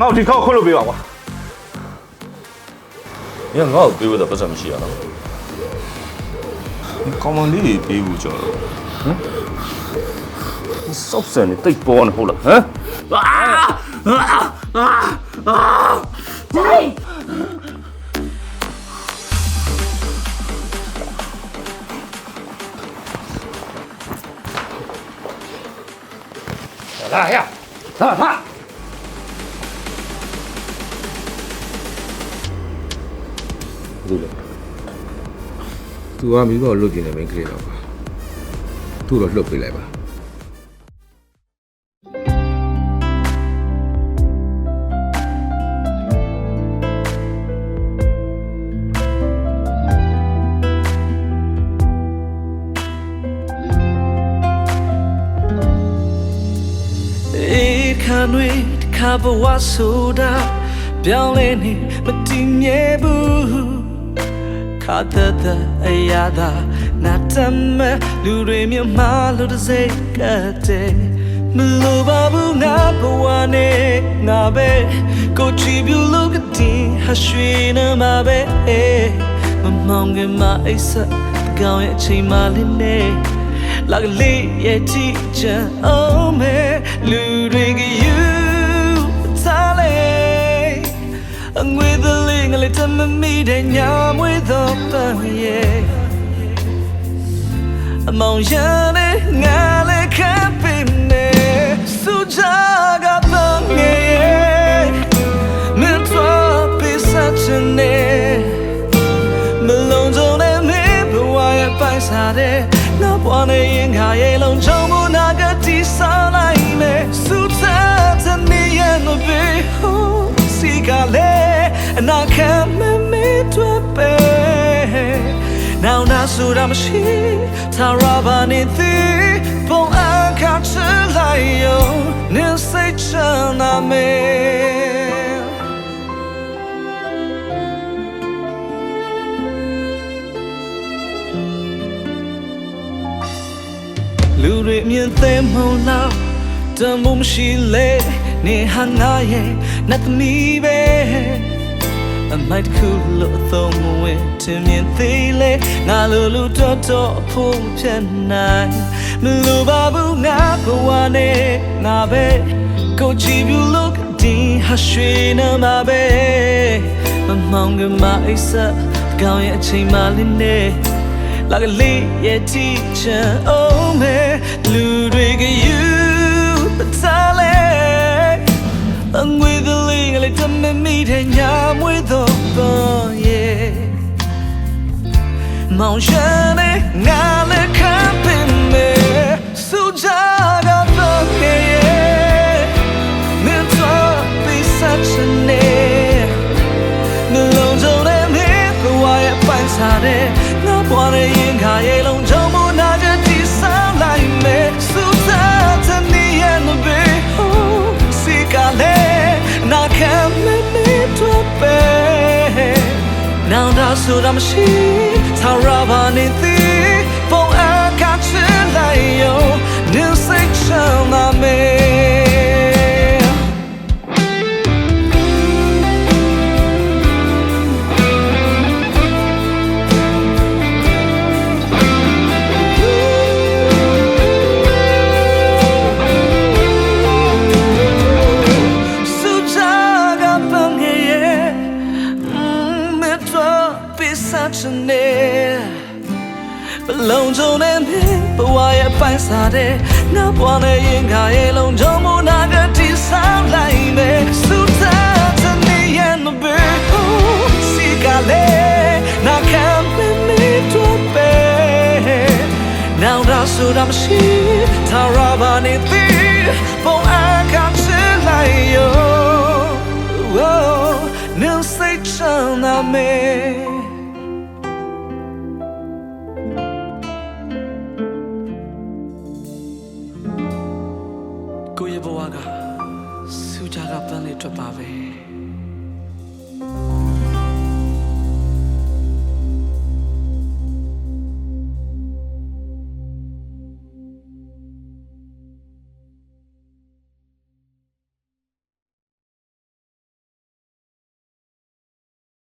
ငါ့ကိုဒီခေါက်ခွင့်လို့ပေးပါကွာ။ညငါ့ကိုပေးဖို့တော့ပတ်စံမရှိရတော့။ဒီ ကောင်မလေးတွေပေးဖို့ကြော်တော့ဟမ်ဒီစောက်စံနေတိတ်ပေါ်နေဟုတ်လားဟမ်လာရလာလာဘူးလေ သူကမိဘကိုလွတ်ကျင်နေမင်းကလေးတော့ပါသူ့တော့လွတ်ပေးလိုက်ပါအေးခါနွေခါဘဝဆိုတာပြောင်းလဲနေမတည်မြဲဘူး ခါတတ်တဲ့အရာသာနာတမ်းမဲ့လူတွေမြမလို့တစ်စိတ်ကတဲ့မလိုပါဘူးငါဘဝနဲ့ငါပဲကိုချီပြူလို့ကတင်ဟာရွှေနေမှာပဲမမောင်ကမအိစကောင်းရဲ့အချိန်မှလေးနဲ့ like a lit yeah teacher oh man လူတွေကယူ လေးငလေးတမမီတဲ့ညာမွေတော့ပန်းရဲ့အမောင်ရတဲ့ငါလေးခပ်ပင်နေစူကြကတော့ငယ်ရဲ့မင်းတော့ပိစချင်နေမလုံးစုံနဲ့မင်းဘဝရဲ့ပိုင်စားတဲ့နောက်ဘဝနဲ့ရင်ခါရဲ့လုံးချုံမနာကတိစားလိုက်မယ်စူးစမ်းတဲ့နေရのဘေဟိုစီကလေးအ နာခံမမေ့တွေ့ပဲနောက်နာဆိုတာမရှိသာရပါနေသည်ပုံအခါချလိုက်ရောနေစိတ်ချမ်းသာမယ်လူတွေမြင်သိမုံလောက်တမုံရှိလေနေဟာငါရဲ့နတ်သမီးပဲ အမိုက်တစ်ခုလို့အသုံးမဝင်တင်မြင်သေးလေငါလိုလူတော်တော်အဖို့ဖြတ်နိုင်မလိုပါဘူးငါဘဝနဲ့ငါပဲကိုချီပြူလို့ဒီဟာရွှေနေမှာပဲမမောင်ကမအိစကောင်းရဲ့အချိန်မှလေးနဲ့ like a lit yeah teacher oh man လူတွေကယူပ မောင်ရှမ်းနဲ့ငါလည်းခံပင်မေစူကြကတော့ငယ်ရဲ့မင်းတော့ပိစချင်နေမလုံးစုံတဲ့မင်းဘဝရဲ့ပိုင်စားတဲ့ငါဘဝရဲ့ရင်ခါရဲ့လုံး ဆိုတာမရှိသာရပါနေသည်ပုံအခါချလိုက် စချနေဘလုံးစုံနဲ့မင်းဘဝရဲ့ပိုင်စားတဲ့ငါဘဝနဲ့ရင်ခါရဲ့လုံးချုံမနာကတိဆောင်လိုက်မယ်စူတာတနေရန်ဘေဟိုစီကလေးနာခံမမေ့တော့ပဲ Now that's what I'm she Tarabani thi Phong an cảm sẽ lại yo Oh Nếu say chẳng là ဝါကစူချာကပန်းလေးထွက်ပါပဲ